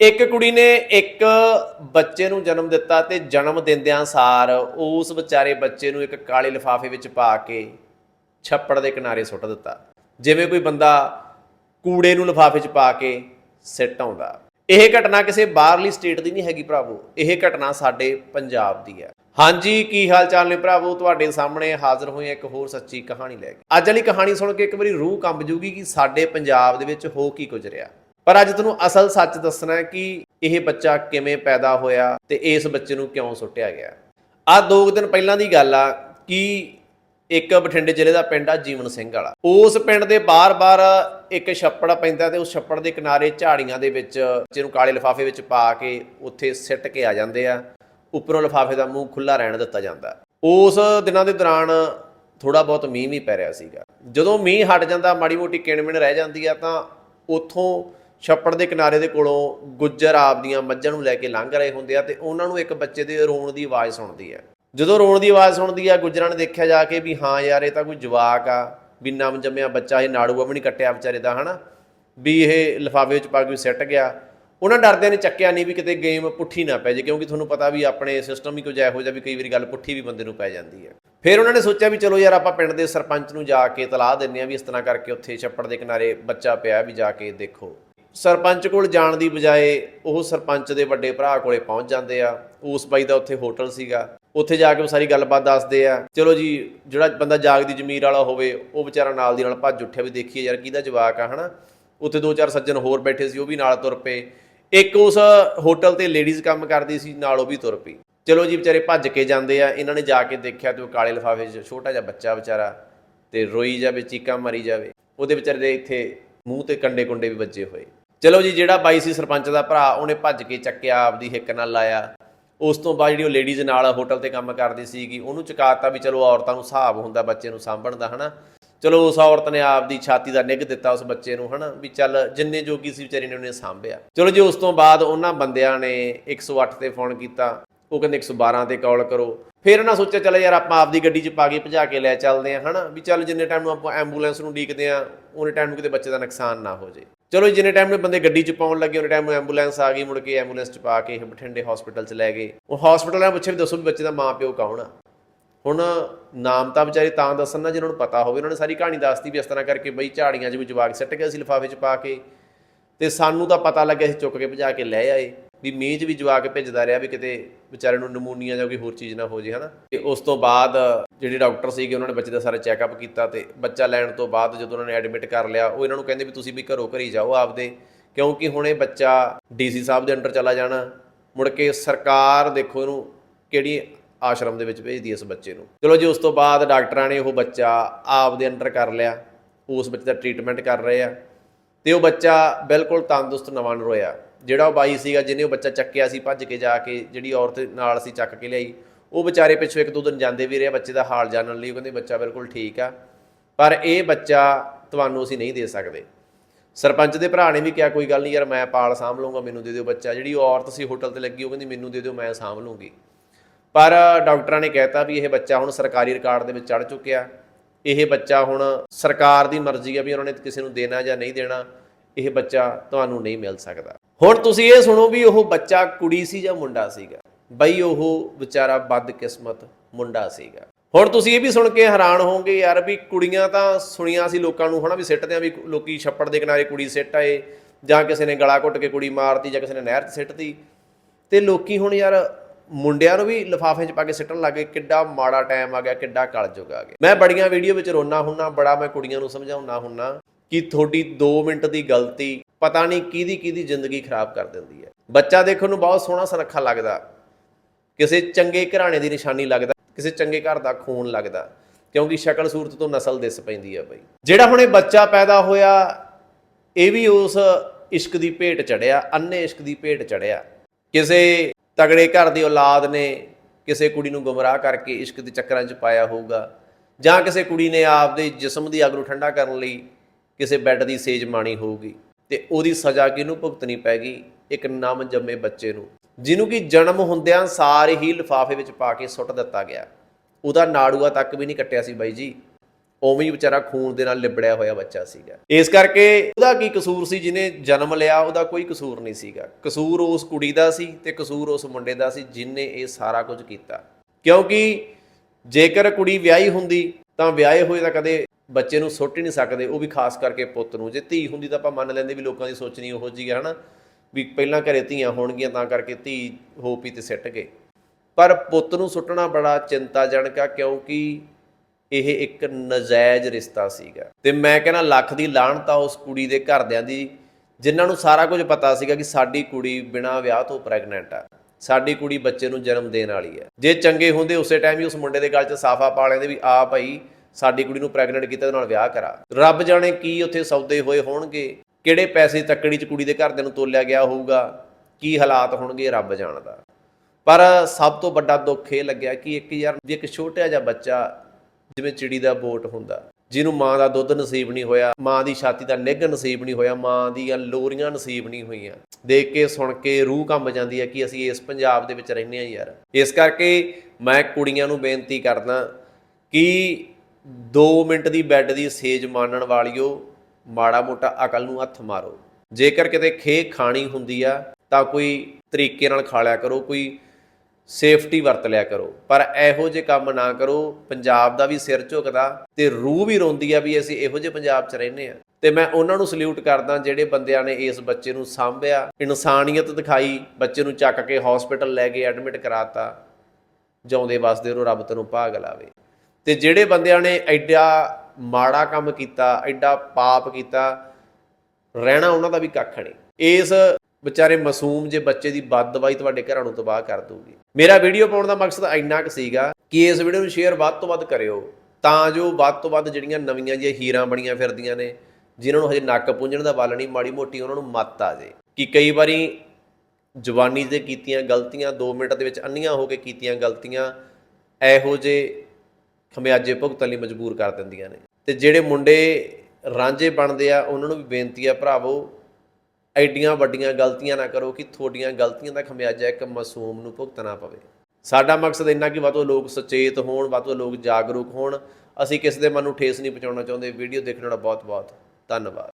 ਇੱਕ ਕੁੜੀ ਨੇ ਇੱਕ ਬੱਚੇ ਨੂੰ ਜਨਮ ਦਿੱਤਾ ਤੇ ਜਨਮ ਦਿੰਦਿਆਂ ਸਾਰ ਉਸ ਵਿਚਾਰੇ ਬੱਚੇ ਨੂੰ ਇੱਕ ਕਾਲੇ ਲਿਫਾਫੇ ਵਿੱਚ ਪਾ ਕੇ ਛੱਪੜ ਦੇ ਕਿਨਾਰੇ ਸੁੱਟ ਦਿੱਤਾ। ਜਿਵੇਂ ਕੋਈ ਬੰਦਾ ਕੂੜੇ ਨੂੰ ਲਿਫਾਫੇ 'ਚ ਪਾ ਕੇ ਸਿੱਟ ਆਉਂਦਾ। ਇਹ ਘਟਨਾ ਕਿਸੇ ਬਾਹਰਲੀ ਸਟੇਟ ਦੀ ਨਹੀਂ ਹੈਗੀ ਭਰਾਵੋ। ਇਹ ਘਟਨਾ ਸਾਡੇ ਪੰਜਾਬ ਦੀ ਹੈ। ਹਾਂਜੀ, ਕੀ ਹਾਲ ਚਾਲ ਨੇ ਭਰਾਵੋ? ਤੁਹਾਡੇ ਸਾਹਮਣੇ ਹਾਜ਼ਰ ਹੋਏ ਇੱਕ ਹੋਰ ਸੱਚੀ ਕਹਾਣੀ ਲੈ ਕੇ। ਅੱਜ ਵਾਲੀ ਕਹਾਣੀ ਸੁਣ ਕੇ ਇੱਕ ਵਾਰੀ ਰੂਹ ਕੰਬ ਜੂਗੀ ਕਿ ਸਾਡੇ ਪੰਜਾਬ ਦੇ ਵਿੱਚ ਹੋ ਕੀ ਕੁਝ ਰਿਹਾ ਪਰ ਅੱਜ ਤੁਹਾਨੂੰ ਅਸਲ ਸੱਚ ਦੱਸਣਾ ਹੈ ਕਿ ਇਹ ਬੱਚਾ ਕਿਵੇਂ ਪੈਦਾ ਹੋਇਆ ਤੇ ਇਸ ਬੱਚੇ ਨੂੰ ਕਿਉਂ ਸੁੱਟਿਆ ਗਿਆ। ਆ ਦੋ ਕੁ ਦਿਨ ਪਹਿਲਾਂ ਦੀ ਗੱਲ ਆ ਕਿ ਇੱਕ ਬਠਿੰਡੇ ਜ਼ਿਲ੍ਹੇ ਦਾ ਪਿੰਡ ਆ ਜੀਵਨ ਸਿੰਘ ਵਾਲਾ। ਉਸ ਪਿੰਡ ਦੇ ਬਾਰ-ਬਾਰ ਇੱਕ ਛੱਪੜ ਪੈਂਦਾ ਤੇ ਉਸ ਛੱਪੜ ਦੇ ਕਿਨਾਰੇ ਝਾੜੀਆਂ ਦੇ ਵਿੱਚ ਜਿਹਨੂੰ ਕਾਲੇ ਲਿਫਾਫੇ ਵਿੱਚ ਪਾ ਕੇ ਉੱਥੇ ਸਿੱਟ ਕੇ ਆ ਜਾਂਦੇ ਆ। ਉੱਪਰੋਂ ਲਿਫਾਫੇ ਦਾ ਮੂੰਹ ਖੁੱਲਾ ਰਹਿਣ ਦਿੱਤਾ ਜਾਂਦਾ। ਉਸ ਦਿਨਾਂ ਦੇ ਦੌਰਾਨ ਥੋੜਾ ਬਹੁਤ ਮੀਂਹ ਵੀ ਪੈ ਰਿਹਾ ਸੀਗਾ। ਜਦੋਂ ਮੀਂਹ ਹਟ ਜਾਂਦਾ, ਮਾੜੀ ਮੋਟੀ ਕਿਣਮਿਣ ਰਹਿ ਜਾਂਦੀ ਆ ਤਾਂ ਉੱਥੋਂ ਛੱਪੜ ਦੇ ਕਿਨਾਰੇ ਦੇ ਕੋਲੋਂ ਗੁੱਜਰ ਆਪਦੀਆਂ ਮੱਝਾਂ ਨੂੰ ਲੈ ਕੇ ਲੰਘ ਰਹੇ ਹੁੰਦੇ ਆ ਤੇ ਉਹਨਾਂ ਨੂੰ ਇੱਕ ਬੱਚੇ ਦੇ ਰੋਣ ਦੀ ਆਵਾਜ਼ ਸੁਣਦੀ ਹੈ। ਜਦੋਂ ਰੋਣ ਦੀ ਆਵਾਜ਼ ਸੁਣਦੀ ਆ, ਗੁੱਜਰਾਂ ਨੇ ਦੇਖਿਆ ਜਾ ਕੇ ਵੀ ਹਾਂ ਯਾਰ, ਇਹ ਤਾਂ ਕੋਈ ਜਵਾਕ ਆ, ਵੀ ਨਵ ਜੰਮਿਆ ਬੱਚਾ, ਇਹ ਨਾੜੂਆ ਵੀ ਨਹੀਂ ਕੱਟਿਆ ਵਿਚਾਰੇ ਦਾ, ਹਨਾ? ਵੀ ਇਹ ਲਿਫਾਫੇ ਵਿੱਚ ਪਾ ਕੇ ਸਿੱਟ ਗਿਆ। ਉਹਨਾਂ ਡਰਦਿਆਂ ਨੇ ਚੱਕਿਆ ਨਹੀਂ ਵੀ ਕਿਤੇ ਗੇਮ ਪੁੱਠੀ ਨਾ ਪੈ ਜੇ, ਕਿਉਂਕਿ ਤੁਹਾਨੂੰ ਪਤਾ ਵੀ ਆਪਣੇ ਸਿਸਟਮ ਹੀ ਕੁਝ ਇਹੋ ਜਿਹਾ ਵੀ ਕਈ ਵਾਰੀ ਗੱਲ ਪੁੱਠੀ ਵੀ ਬੰਦੇ ਨੂੰ ਪੈ ਜਾਂਦੀ ਹੈ। ਫਿਰ ਉਹਨਾਂ ਨੇ ਸੋਚਿਆ ਵੀ ਚਲੋ ਯਾਰ, ਆਪਾਂ ਪਿੰਡ ਦੇ ਸਰਪੰਚ ਨੂੰ ਜਾ ਕੇ ਤਲਾਹ ਦਿੰਨੇ ਆ ਵੀ ਇਸ ਤਰ੍ਹਾਂ ਕਰਕੇ ਉੱਥੇ ਛੱਪੜ ਦੇ ਕਿਨਾਰੇ ਬੱਚਾ ਪਿਆ ਵੀ ਜਾ ਕੇ ਦੇਖੋ। ਸਰਪੰਚ ਕੋਲ ਜਾਣ ਦੀ ਬਜਾਏ ਉਹ ਸਰਪੰਚ ਦੇ ਵੱਡੇ ਭਰਾ ਕੋਲੇ ਪਹੁੰਚ ਜਾਂਦੇ ਆ। ਉਸ ਬਾਈ ਦਾ ਉੱਥੇ ਹੋਟਲ ਸੀਗਾ। ਉੱਥੇ ਜਾ ਕੇ ਉਹ ਸਾਰੀ ਗੱਲਬਾਤ ਦੱਸਦੇ ਆ। ਚਲੋ ਜੀ, ਜਿਹੜਾ ਬੰਦਾ ਜਾਗਦੀ ਜ਼ਮੀਰ ਵਾਲਾ ਹੋਵੇ, ਉਹ ਵਿਚਾਰਾ ਨਾਲ ਦੀ ਨਾਲ ਭੱਜ ਉੱਠਿਆ ਵੀ ਦੇਖੀਏ ਯਾਰ ਕਿਹਦਾ ਜਵਾਕ ਆ, ਹਨਾ? ਉੱਥੇ ਦੋ ਚਾਰ ਸੱਜਣ ਹੋਰ ਬੈਠੇ ਸੀ, ਉਹ ਵੀ ਨਾਲ ਤੁਰ ਪਏ। ਇੱਕ ਉਸ ਹੋਟਲ ਤੇ ਲੇਡੀਜ਼ ਕੰਮ ਕਰਦੀ ਸੀ, ਨਾਲ ਉਹ ਵੀ ਤੁਰ ਪਈ। ਚਲੋ ਜੀ, ਵਿਚਾਰੇ ਭੱਜ ਕੇ ਜਾਂਦੇ ਆ। ਇਹਨਾਂ ਨੇ ਜਾ ਕੇ ਦੇਖਿਆ ਤੇ ਉਹ ਕਾਲੇ ਲਿਫਾਫੇ 'ਚ ਛੋਟਾ ਜਿਹਾ ਬੱਚਾ ਵਿਚਾਰਾ ਤੇ ਰੋਈ ਜਾਵੇ, ਚੀਕਾਂ ਮਾਰੀ ਜਾਵੇ। ਉਹਦੇ ਵਿਚਾਰੇ ਦੇ ਇੱਥੇ ਮੂੰਹ ਤੇ ਕੰਡੇ ਕੁੰਡੇ ਵੀ ਵੱਜੇ ਹੋਏ। ਚਲੋ ਜੀ, ਜਿਹੜਾ ਬਾਈ ਸੀ ਸਰਪੰਚ ਦਾ ਭਰਾ, ਉਹਨੇ ਭੱਜ ਕੇ ਚੱਕਿਆ, ਆਪਦੀ ਹਿੱਕ ਨਾਲ ਲਾਇਆ। ਉਸ ਤੋਂ ਬਾਅਦ ਜਿਹੜੀ ਉਹ ਲੇਡੀਜ਼ ਨਾਲ ਹੋਟਲ ਤੇ ਕੰਮ ਕਰਦੀ ਸੀਗੀ, ਉਹਨੂੰ ਚੁਕਾਤਾ ਵੀ ਚਲੋ ਔਰਤਾਂ ਨੂੰ ਹਿਸਾਬ ਹੁੰਦਾ, ਬੱਚੇ ਨੂੰ ਸਾਂਭਣ ਦਾ, ਹਨਾ। ਚਲੋ ਉਸ ਔਰਤ ਨੇ ਆਪਦੀ ਛਾਤੀ ਦਾ ਨਿੱਘ ਦਿੱਤਾ ਉਸ ਬੱਚੇ ਨੂੰ, ਹਨਾ, ਵੀ ਚੱਲ ਜਿੰਨੇ ਜੋਗੀ ਸੀ ਵਿਚਾਰੀ ਨੇ ਉਹਨੇ ਸਾਂਭਿਆ। ਚਲੋ ਜੀ, ਉਸ ਤੋਂ ਬਾਅਦ ਉਹਨਾਂ ਬੰਦਿਆਂ ਨੇ 108 ਤੇ ਫੋਨ ਕੀਤਾ। ਉਹ ਕਹਿੰਦੇ 112 ਤੇ ਕਾਲ ਕਰੋ। ਫਿਰ ਉਹਨਾਂ ਸੋਚਿਆ, ਚੱਲ ਯਾਰ ਆਪਾਂ ਆਪਦੀ ਗੱਡੀ 'ਚ ਪਾ ਕੇ ਭਜਾ ਕੇ ਲੈ ਚੱਲਦੇ ਆ ਹਨਾ, ਵੀ ਚੱਲ ਜਿੰਨੇ ਟਾਈਮ ਨੂੰ ਆਪਾਂ ਐਂਬੂਲੈਂਸ ਨੂੰ ਡੀਕਦੇ ਆ ਉਹਨੇ ਟਾਈਮ ਨੂੰ ਕਿਤੇ ਬੱਚੇ ਦਾ ਨੁਕਸਾਨ ਨਾ ਹੋ ਜੇ ਚਲੋ ਜਿੰਨੇ ਟਾਈਮ ਨੂੰ ਬੰਦੇ ਗੱਡੀ 'ਚ ਪਾਉਣ ਲੱਗੇ, ਉਹਨੇ ਟਾਈਮ ਨੂੰ ਐਂਬੂਲੈਂਸ ਆ ਗਈ, ਮੁੜ ਕੇ ਐਂਬੂਲੈਂਸ 'ਚ ਪਾ ਕੇ ਬਠਿੰਡੇ ਹਸਪੀਟਲ 'ਚ ਲੈ ਗਏ। ਉਹ ਹਸਪੀਟਲ ਵਾਲਿਆਂ ਪੁੱਛਿਆ ਵੀ ਦੱਸੋ ਵੀ ਬੱਚੇ ਦਾ ਮਾਂ ਪਿਓ ਕੌਣ ਆ? ਹੁਣ ਨਾਮ ਤਾਂ ਵਿਚਾਰੇ ਤਾਂ ਦੱਸਣ ਨਾ, ਜਿਹਨਾਂ ਨੂੰ ਪਤਾ ਹੋਵੇ, ਉਹਨਾਂ ਨੇ ਸਾਰੀ ਕਹਾਣੀ ਦੱਸਤੀ ਵੀ ਇਸ ਤਰ੍ਹਾਂ ਕਰਕੇ ਬਈ ਝਾੜੀਆਂ 'ਚ ਵੀ ਜਵਾਕ ਸਿੱਟ ਗਿਆ ਸੀ ਲਿਫਾਫੇ 'ਚ ਪਾ ਕੇ। ਤੇ ਸਾਨੂੰ ਤਾਂ ਪਤਾ ਲੱਗਿਆ ਸੀ, ਚੁੱਕ ਕੇ ਭਜਾ ਕੇ ਲੈ ਆਏ। ਵੀ ਮੇਜ਼ ਵੀ ਜਵਾ ਕੇ ਭੇਜਦਾ ਰਿਹਾ ਵੀ ਕਿਤੇ ਵਿਚਾਰੇ ਨੂੰ ਨਮੂਨੀਆ ਜਾਂ ਕੋਈ ਹੋਰ ਚੀਜ਼ ਨਾ ਹੋ ਜੇ, ਹਨਾ? ਤੇ ਉਸ ਤੋਂ ਬਾਅਦ ਜਿਹੜੇ ਡਾਕਟਰ ਸੀਗੇ, ਉਹਨਾਂ ਨੇ ਬੱਚੇ ਦਾ ਸਾਰਾ ਚੈੱਕਅਪ ਕੀਤਾ ਤੇ ਬੱਚਾ ਲੈਣ ਤੋਂ ਬਾਅਦ ਜਦੋਂ ਉਹਨਾਂ ਨੇ ਐਡਮਿਟ ਕਰ ਲਿਆ, ਉਹ ਇਹਨਾਂ ਨੂੰ ਕਹਿੰਦੇ ਵੀ ਤੁਸੀਂ ਵੀ ਘਰੋਂ ਘਰੀ ਜਾਓ ਆਪਦੇ, ਕਿਉਂਕਿ ਹੁਣ ਇਹ ਬੱਚਾ ਡੀਸੀ ਸਾਹਿਬ ਦੇ ਅੰਡਰ ਚਲਾ ਜਾਣਾ, ਮੁੜ ਕੇ ਸਰਕਾਰ ਦੇਖੋ ਇਹਨੂੰ ਕਿਹੜੀ ਆਸ਼ਰਮ ਦੇ ਵਿੱਚ ਭੇਜਦੀ ਹੈ ਇਸ ਬੱਚੇ ਨੂੰ। ਚਲੋ ਜੀ, ਉਸ ਤੋਂ ਬਾਅਦ ਡਾਕਟਰਾਂ ਨੇ ਉਹ ਬੱਚਾ ਆਪ ਦੇ ਅੰਡਰ ਕਰ ਲਿਆ, ਉਸ ਬੱਚੇ ਦਾ ਟ੍ਰੀਟਮੈਂਟ ਕਰ ਰਹੇ ਆ, ਤੇ ਉਹ ਬੱਚਾ ਬਿਲਕੁਲ ਤੰਦਰੁਸਤ ਨਵਾਂ ਨਰੋਇਆ। ਜਿਹੜਾ ਉਹ ਬਾਈ ਸੀਗਾ, ਜਿਹਨੇ ਉਹ ਬੱਚਾ ਚੱਕਿਆ ਸੀ, ਭੱਜ ਕੇ ਜਾ ਕੇ, ਜਿਹੜੀ ਔਰਤ ਨਾਲ ਸੀ ਚੱਕ ਕੇ ਲਿਆਈ, ਉਹ ਵਿਚਾਰੇ ਪਿੱਛੋਂ ਇੱਕ ਦੋ ਦਿਨ ਜਾਂਦੇ ਵੀ ਰਹੇ ਬੱਚੇ ਦਾ ਹਾਲ ਜਾਣਨ ਲਈ, ਉਹ ਕਹਿੰਦੇ ਬੱਚਾ ਬਿਲਕੁਲ ਠੀਕ ਆ, ਪਰ ਇਹ ਬੱਚਾ ਤੁਹਾਨੂੰ ਅਸੀਂ ਨਹੀਂ ਦੇ ਸਕਦੇ। ਸਰਪੰਚ ਦੇ ਭਰਾ ਨੇ ਵੀ ਕਿਹਾ, ਕੋਈ ਗੱਲ ਨਹੀਂ ਯਾਰ, ਮੈਂ ਪਾਲ ਸਾਂਭ ਲਊਂਗਾ, ਮੈਨੂੰ ਦੇ ਦਿਓ ਬੱਚਾ, ਜਿਹੜੀ ਉਹ ਔਰਤ ਸੀ ਹੋਟਲ ਤੇ ਲੱਗੀ, ਉਹ ਕਹਿੰਦੀ ਮੈਨੂੰ ਦੇ ਦਿਓ, ਮੈਂ ਸਾਂਭ ਲਊਂਗੀ। ਪਰ ਡਾਕਟਰਾਂ ਨੇ ਕਹਿਤਾ ਵੀ ਇਹ ਬੱਚਾ ਹੁਣ ਸਰਕਾਰੀ ਰਿਕਾਰਡ ਦੇ ਵਿੱਚ ਚੜ ਚੁੱਕਿਆ, ਇਹ ਬੱਚਾ ਹੁਣ ਸਰਕਾਰ ਦੀ ਮਰਜ਼ੀ ਆ ਵੀ ਉਹਨਾਂ ਨੇ ਕਿਸੇ ਨੂੰ ਦੇਣਾ ਜਾਂ ਨਹੀਂ ਦੇਣਾ। ਇਹ ਬੱਚਾ ਤੁਹਾਨੂੰ ਨਹੀਂ ਮਿਲ ਸਕਦਾ। ਹੁਣ ਤੁਸੀਂ ਇਹ ਸੁਣੋ ਵੀ ਉਹ ਬੱਚਾ ਕੁੜੀ ਸੀ ਜਾਂ ਮੁੰਡਾ ਸੀਗਾ? ਬਈ ਉਹ ਵਿਚਾਰਾ ਬਦਕਿਸਮਤ ਮੁੰਡਾ ਸੀਗਾ। ਹੁਣ ਤੁਸੀਂ ਇਹ ਵੀ ਸੁਣ ਕੇ ਹੈਰਾਨ ਹੋਵੋਗੇ ਯਾਰ ਵੀ ਕੁੜੀਆਂ ਤਾਂ ਸੁਣੀਆਂ ਸੀ ਲੋਕਾਂ ਨੂੰ ਹਨਾ ਵੀ ਸਿੱਟਦੇ ਆ ਵੀ ਲੋਕੀ ਛੱਪੜ ਦੇ ਕਿਨਾਰੇ ਕੁੜੀ ਸਿੱਟ ਆਏ ਜਾਂ ਕਿਸੇ ਨੇ ਗਲਾ ਘੁੱਟ ਕੇ ਕੁੜੀ ਮਾਰਤੀ ਜਾਂ ਕਿਸੇ ਨੇ ਨਹਿਰ 'ਚ ਸਿੱਟਤੀ। ਤੇ ਲੋਕੀ ਹੁਣ ਯਾਰ ਮੁੰਡਿਆਂ ਨੂੰ ਵੀ ਲਿਫਾਫੇ 'ਚ ਪਾ ਕੇ ਸਿੱਟਣ ਲੱਗੇ ਕਿੱਡਾ ਮਾੜਾ ਟਾਈਮ ਆ ਗਿਆ, ਕਿੱਡਾ ਕਲਯੁਗ ਆ ਗਿਆ। ਮੈਂ ਬੜੀਆਂ ਵੀਡੀਓ ਵਿੱਚ ਰੋਣਾ ਹੁੰਨਾ, ਬੜਾ ਮੈਂ ਕੁੜੀਆਂ ਨੂੰ ਸਮਝਾਉਣਾ ਹੁੰਨਾ। ਕਿ ਤੁਹਾਡੀ 2 ਮਿੰਟ ਦੀ ਗਲਤੀ ਪਤਾ ਨਹੀਂ ਕਿਹਦੀ ਕਿਹਦੀ ਜ਼ਿੰਦਗੀ ਖਰਾਬ ਕਰ ਦਿੰਦੀ ਹੈ। ਬੱਚਾ ਦੇਖਣ ਨੂੰ ਬਹੁਤ ਸੋਹਣਾ ਸੁਨੱਖਾ ਲੱਗਦਾ। ਕਿਸੇ ਚੰਗੇ ਘਰਾਣੇ ਦੀ ਨਿਸ਼ਾਨੀ ਲੱਗਦਾ, ਕਿਸੇ ਚੰਗੇ ਘਰ ਦਾ ਖੂਨ ਲੱਗਦਾ, ਕਿਉਂਕਿ ਸ਼ਕਲ ਸੂਰਤ ਤੋਂ ਨਸਲ ਦਿਸ ਪੈਂਦੀ ਆ ਬਈ। ਜਿਹੜਾ ਹੁਣ ਇਹ ਬੱਚਾ ਪੈਦਾ ਹੋਇਆ, ਇਹ ਵੀ ਉਸ ਇਸ਼ਕ ਦੀ ਭੇਟ ਚੜਿਆ ਅੰਨੇ ਇਸ਼ਕ ਦੀ ਭੇਟ ਚੜਿਆ। ਕਿਸੇ ਤਗੜੇ ਘਰ ਦੀ ਔਲਾਦ ਨੇ ਕਿਸੇ ਕੁੜੀ ਨੂੰ ਗੁੰਮਰਾਹ ਕਰਕੇ ਇਸ਼ਕ ਦੇ ਚੱਕਰਾਂ 'ਚ ਪਾਇਆ ਹੋਊਗਾ, ਜਾਂ ਕਿਸੇ ਕੁੜੀ ਨੇ ਆਪਦੇ ਜਿਸਮ ਦੀ ਅਗ ਨੂੰ ਠੰਡਾ ਕਰਨ ਲਈ ਕਿਸੇ ਬੈੱਡ ਦੀ ਸੇਜ ਮਾਣੀ ਹੋਊਗੀ ਤੇ ਉਹਦੀ ਸਜ਼ਾ ਕਿਹਨੂੰ ਭੁਗਤਣੀ ਪੈਗੀ? ਇੱਕ ਨਮ ਜੰਮੇ ਬੱਚੇ ਨੂੰ, ਜਿਹਨੂੰ ਕਿ ਜਨਮ ਹੁੰਦਿਆਂ ਸਾਰੇ ਹੀ ਲਿਫਾਫੇ ਵਿੱਚ ਪਾ ਕੇ ਸੁੱਟ ਦਿੱਤਾ ਗਿਆ। ਉਹਦਾ ਨਾੜੂਆ ਤੱਕ ਵੀ ਨਹੀਂ ਕੱਟਿਆ ਸੀ ਬਾਈ ਜੀ। ਉਵੇਂ ਹੀ ਵਿਚਾਰਾ ਖੂਨ ਦੇ ਨਾਲ ਲਿਬੜਿਆ ਹੋਇਆ ਬੱਚਾ ਸੀਗਾ। ਇਸ ਕਰਕੇ ਉਹਦਾ ਕੀ ਕਸੂਰ ਸੀ? ਜਿਹਨੇ ਜਨਮ ਲਿਆ, ਉਹਦਾ ਕੋਈ ਕਸੂਰ ਨਹੀਂ ਸੀਗਾ। ਕਸੂਰ ਉਸ ਕੁੜੀ ਦਾ ਸੀ ਤੇ ਕਸੂਰ ਉਸ ਮੁੰਡੇ ਦਾ ਸੀ ਜਿਨੇ ਇਹ ਸਾਰਾ ਕੁਝ ਕੀਤਾ। ਕਿਉਂਕਿ ਜੇਕਰ ਕੁੜੀ ਵਿਆਹੀ ਹੁੰਦੀ, ਤਾਂ ਵਿਆਹੇ ਹੋਏ ਤਾਂ ਕਦੇ ਬੱਚੇ ਨੂੰ ਸੁੱਟ ਹੀ ਨਹੀਂ ਸਕਦੇ, ਉਹ ਵੀ ਖਾਸ ਕਰਕੇ ਪੁੱਤ ਨੂੰ। ਜੇ ਧੀ ਹੁੰਦੀ ਤਾਂ ਆਪਾਂ ਮੰਨ ਲੈਂਦੇ ਵੀ ਲੋਕਾਂ ਦੀ ਸੋਚਣੀ ਉਹੋ ਜਿਹੀ ਹੈ, ਹਨਾ? ਵੀ ਪਹਿਲਾਂ ਘਰੇ ਧੀਆਂ ਹੋਣਗੀਆਂ ਤਾਂ ਕਰਕੇ ਧੀ ਹੋ ਪੀ ਤੇ ਸਿੱਟ ਗਏ। ਪਰ ਪੁੱਤ ਨੂੰ ਸੁੱਟਣਾ ਬੜਾ ਚਿੰਤਾਜਨਕ ਆ, ਕਿਉਂਕਿ ਇਹ ਇੱਕ ਨਜਾਇਜ਼ ਰਿਸ਼ਤਾ ਸੀਗਾ। ਤੇ ਮੈਂ ਕਹਿੰਦਾ ਲੱਖ ਦੀ ਲਾਹਣਤਾ ਉਸ ਕੁੜੀ ਦੇ ਘਰਦਿਆਂ ਦੀ, ਜਿਨ੍ਹਾਂ ਨੂੰ ਸਾਰਾ ਕੁਝ ਪਤਾ ਸੀਗਾ ਕਿ ਸਾਡੀ ਕੁੜੀ ਬਿਨਾਂ ਵਿਆਹ ਤੋਂ ਪ੍ਰੈਗਨੈਂਟ ਆ। ਸਾਡੀ ਕੁੜੀ ਬੱਚੇ ਨੂੰ ਜਨਮ ਦੇਣ ਵਾਲੀ ਹੈ। ਜੇ ਚੰਗੇ ਹੁੰਦੇ ਉਸੇ ਟਾਈਮ ਹੀ ਉਸ ਮੁੰਡੇ ਦੇ ਗਲ 'ਚ ਸਾਫਾ ਪਾ ਲੈਂਦੇ ਵੀ, ਆ ਭਾਈ ਸਾਡੀ ਕੁੜੀ ਨੂੰ ਪ੍ਰੈਗਨੈਂਟ ਕੀਤਾ ਉਹਦੇ ਨਾਲ ਵਿਆਹ ਕਰਾ। ਰੱਬ ਜਾਣੇ ਕੀ ਉੱਥੇ ਸੌਦੇ ਹੋਏ ਹੋਣਗੇ? ਕਿਹੜੇ ਪੈਸੇ ਤੱਕੜੀ 'ਚ ਕੁੜੀ ਦੇ ਘਰਦਿਆਂ ਨੂੰ ਤੋਲਿਆ ਗਿਆ ਹੋਊਗਾ? ਕੀ ਹਾਲਾਤ ਹੋਣਗੇ ਰੱਬ ਜਾਣਦਾ। ਪਰ ਸਭ ਤੋਂ ਵੱਡਾ ਦੁੱਖ ਇਹ ਲੱਗਿਆ ਕਿ ਇੱਕ ਯਾਰ ਵੀ ਇੱਕ ਛੋਟਾ ਜਿਹਾ ਬੱਚਾ ਜਿਵੇਂ ਚਿੜੀ ਦਾ ਬੋਟ ਹੁੰਦਾ, ਜਿਹਨੂੰ ਮਾਂ ਦਾ ਦੁੱਧ ਨਸੀਬ ਨਹੀਂ ਹੋਇਆ, ਮਾਂ ਦੀ ਛਾਤੀ ਦਾ ਨਿੱਘ ਨਸੀਬ ਨਹੀਂ ਹੋਇਆ, ਮਾਂ ਦੀਆਂ ਲੋਰੀਆਂ ਨਸੀਬ ਨਹੀਂ ਹੋਈਆਂ। ਦੇਖ ਕੇ, ਸੁਣ ਕੇ ਰੂਹ ਕੰਬ ਜਾਂਦੀ ਹੈ ਕਿ ਅਸੀਂ ਇਸ ਪੰਜਾਬ ਦੇ ਵਿੱਚ ਰਹਿੰਦੇ ਹਾਂ ਯਾਰ। ਇਸ ਕਰਕੇ ਮੈਂ ਕੁੜੀਆਂ ਨੂੰ ਬੇਨਤੀ ਕਰਦਾ ਕਿ 2 ਮਿੰਟ ਦੀ ਬੈੱਡ ਦੀ ਸੇਜ ਮਾਨਣ ਵਾਲਿਓ, ਮਾੜਾ ਮੋਟਾ ਅਕਲ ਨੂੰ ਹੱਥ ਮਾਰੋ। ਜੇਕਰ ਕਿਤੇ ਖੇ ਖਾਣੀ ਹੁੰਦੀ ਆ, ਤਾਂ ਕੋਈ ਤਰੀਕੇ ਨਾਲ ਖਾ ਲਿਆ ਕਰੋ, ਕੋਈ ਸੇਫਟੀ ਵਰਤ ਲਿਆ ਕਰੋ। ਪਰ ਇਹੋ ਜਿਹੇ ਕੰਮ ਨਾ ਕਰੋ, ਪੰਜਾਬ ਦਾ ਵੀ ਸਿਰ ਝੁਕਦਾ ਤੇ ਰੂਹ ਵੀ ਰੋਂਦੀ ਆ ਵੀ ਅਸੀਂ ਇਹੋ ਜਿਹੇ ਪੰਜਾਬ 'ਚ ਰਹਿੰਦੇ ਆ। ਤੇ ਮੈਂ ਉਹਨਾਂ ਨੂੰ ਸਲੂਟ ਕਰਦਾ ਜਿਹੜੇ ਬੰਦਿਆਂ ਨੇ ਇਸ ਬੱਚੇ ਨੂੰ ਸਾਂਭਿਆ, ਇਨਸਾਨੀਅਤ ਦਿਖਾਈ, ਬੱਚੇ ਨੂੰ ਚੱਕ ਕੇ ਹਸਪੀਟਲ ਲੈ ਕੇ ਐਡਮਿਟ ਕਰਾਤਾ, ਜਾਉਂਦੇ ਵਸਦੇ ਰਹੋ, ਰੱਬ ਤੈਨੂੰ ਭਾਗ ਲਾਵੇ। ਤੇ ਜਿਹੜੇ ਬੰਦਿਆਂ ਨੇ ਐਡਾ ਮਾੜਾ ਕੰਮ ਕੀਤਾ, ਐਡਾ ਪਾਪ ਕੀਤਾ, ਰਹਿਣਾ ਉਹਨਾਂ ਦਾ ਵੀ ਕੱਖ ਨਹੀਂ। ਇਸ ਵਿਚਾਰੇ ਮਾਸੂਮ ਜੇ ਬੱਚੇ ਦੀ ਬਦਦਵਾਈ ਤੁਹਾਡੇ ਘਰਾਂ ਨੂੰ ਤਬਾਹ ਕਰ ਦੂਗੀ ਮੇਰਾ ਵੀਡੀਓ ਪਾਉਣ ਦਾ ਮਕਸਦ ਇੰਨਾ ਕੁ ਸੀਗਾ ਕਿ ਇਸ ਵੀਡੀਓ ਨੂੰ ਸ਼ੇਅਰ ਵੱਧ ਤੋਂ ਵੱਧ ਕਰਿਓ, ਤਾਂ ਜੋ ਵੱਧ ਤੋਂ ਵੱਧ ਜਿਹੜੀਆਂ ਨਵੀਆਂ ਜਿਹੀਆਂ ਹੀਰਾਂ ਬਣੀਆਂ ਫਿਰਦੀਆਂ ਨੇ, ਜਿਨ੍ਹਾਂ ਨੂੰ ਹਜੇ ਨੱਕ ਪੁੰਝਣ ਦਾ ਵੱਲ ਨਹੀਂ, ਮਾੜੀ ਮੋਟੀ ਉਹਨਾਂ ਨੂੰ ਮੱਤ ਆ ਜੇ। ਕਿ ਕਈ ਵਾਰੀ ਜਵਾਨੀ ਦੇ ਕੀਤੀਆਂ ਗਲਤੀਆਂ 2 ਮਿੰਟ ਦੇ ਵਿੱਚ ਅੰਨੀਆਂ ਹੋ ਕੇ ਕੀਤੀਆਂ ਗਲਤੀਆਂ, ਇਹੋ ਜੇ ਖਮਿਆਜੇ ਭੁਗਤਣ ਲਈ ਮਜਬੂਰ ਕਰ ਦਿੰਦੀਆਂ ਨੇ। ਤੇ ਜਿਹੜੇ ਮੁੰਡੇ ਰਾਂਝੇ ਬਣਦੇ ਆ, ਉਹਨਾਂ ਨੂੰ ਵੀ ਬੇਨਤੀ ਆ ਭਰਾਵੋ, ਐਡੀਆਂ ਵੱਡੀਆਂ ਗਲਤੀਆਂ ਨਾ ਕਰੋ ਕਿ ਤੁਹਾਡੀਆਂ ਗਲਤੀਆਂ ਦਾ ਖਮਿਆਜਾ ਇੱਕ ਮਾਸੂਮ ਨੂੰ ਭੁਗਤਣਾ ਪਵੇ। ਸਾਡਾ ਮਕਸਦ ਇੰਨਾ ਕਿ ਵਾਤੋਂ ਲੋਕ ਸੁਚੇਤ ਹੋਣ ਵਾਤੋਂ ਲੋਕ ਜਾਗਰੂਕ ਹੋਣ। ਅਸੀਂ ਕਿਸੇ ਦੇ ਮਨ ਨੂੰ ਠੇਸ ਨਹੀਂ ਪਹੁੰਚਾਉਣਾ ਚਾਹੁੰਦੇ। ਵੀਡੀਓ ਦੇਖਣ ਦਾ ਬਹੁਤ ਬਹੁਤ ਧੰਨਵਾਦ।